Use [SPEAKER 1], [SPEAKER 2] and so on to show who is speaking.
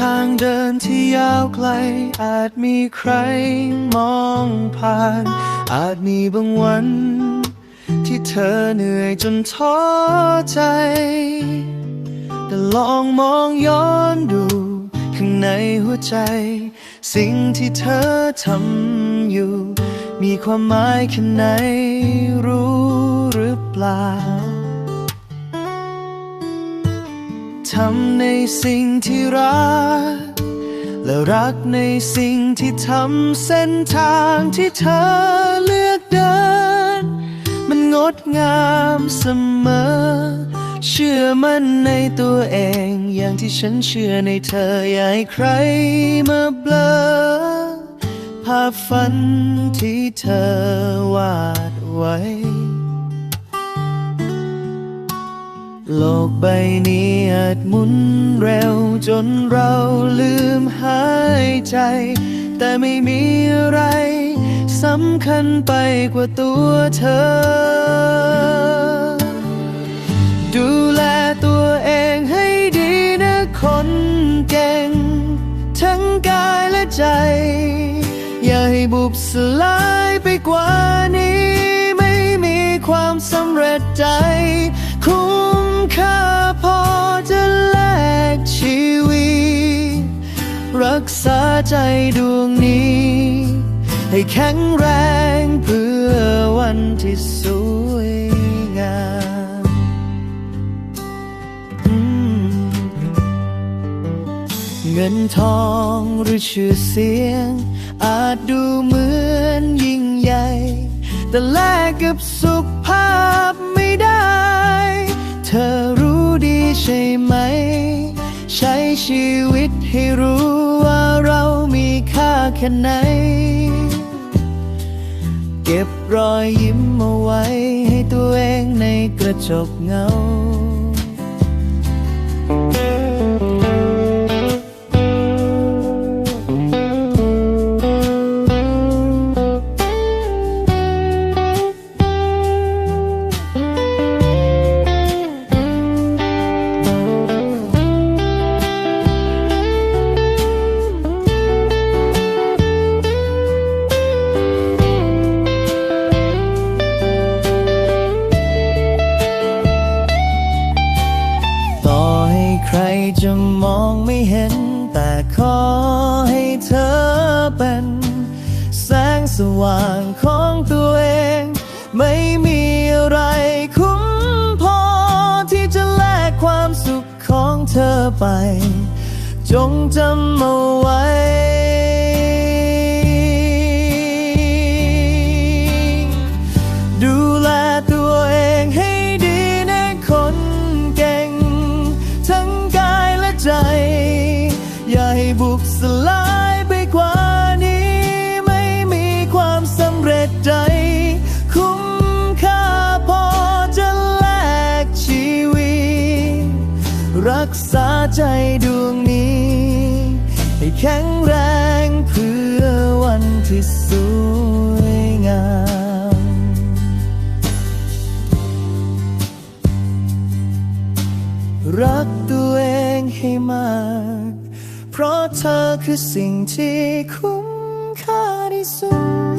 [SPEAKER 1] ทางเดินที่ยาวไกล อาจมีใครมองผ่าน อาจมีบางวัน ที่เธอเหนื่อยจนท้อใจ แต่ลองมองย้อนดู ข้างในหัวใจ สิ่งที่เธอทำอยู่ มีความหมายแค่ไหนรู้หรือเปล่า ทำในสิ่งที่รัก และรักในสิ่งที่ทำเส้นทางที่เธอเลือกเดิน มันงดงามเสมอ เชื่อมั่นในตัวเอง อย่างที่ฉันเชื่อในเธอ อย่าให้ใครมาเบลอภาพฝันที่เธอวาดไว้โลกใบนี้อาจ มุนเร็วจนเราลืมหายใจ แต่ไม่มีอะไรสำคัญไปกว่าตัวเธอ ดูแลตัวเองให้ดีนะคนเก่ง ทั้งกายและใจ อย่าให้บุบสลายไปกว่านี้ ไม่มีความสำเร็จใจ ษาใจดวงนี้ ให้แข็งแรงเพื่อวันที่สวยงามเงินทองหรือชื่อเสียง อาจดูเหมือนยิ่งใหญ่ แต่แลกกับสุขภาพไม่ได้ เธอรู้ดีใช่ไหม ใช้ชีวิตให้รู้ว่า ค่าแค่ไหน เก็บรอยยิ้มเอาไว้ให้ตัวเองในกระจกเงา เธอไป จงจำเอาไว้ ษาใจดวงนี้ ให้แข็งแรงเพื่อวันที่สวยงามรักตัวเองให้มาก เพราะเธอคือสิ่งที่คุ้มค่าที่สุด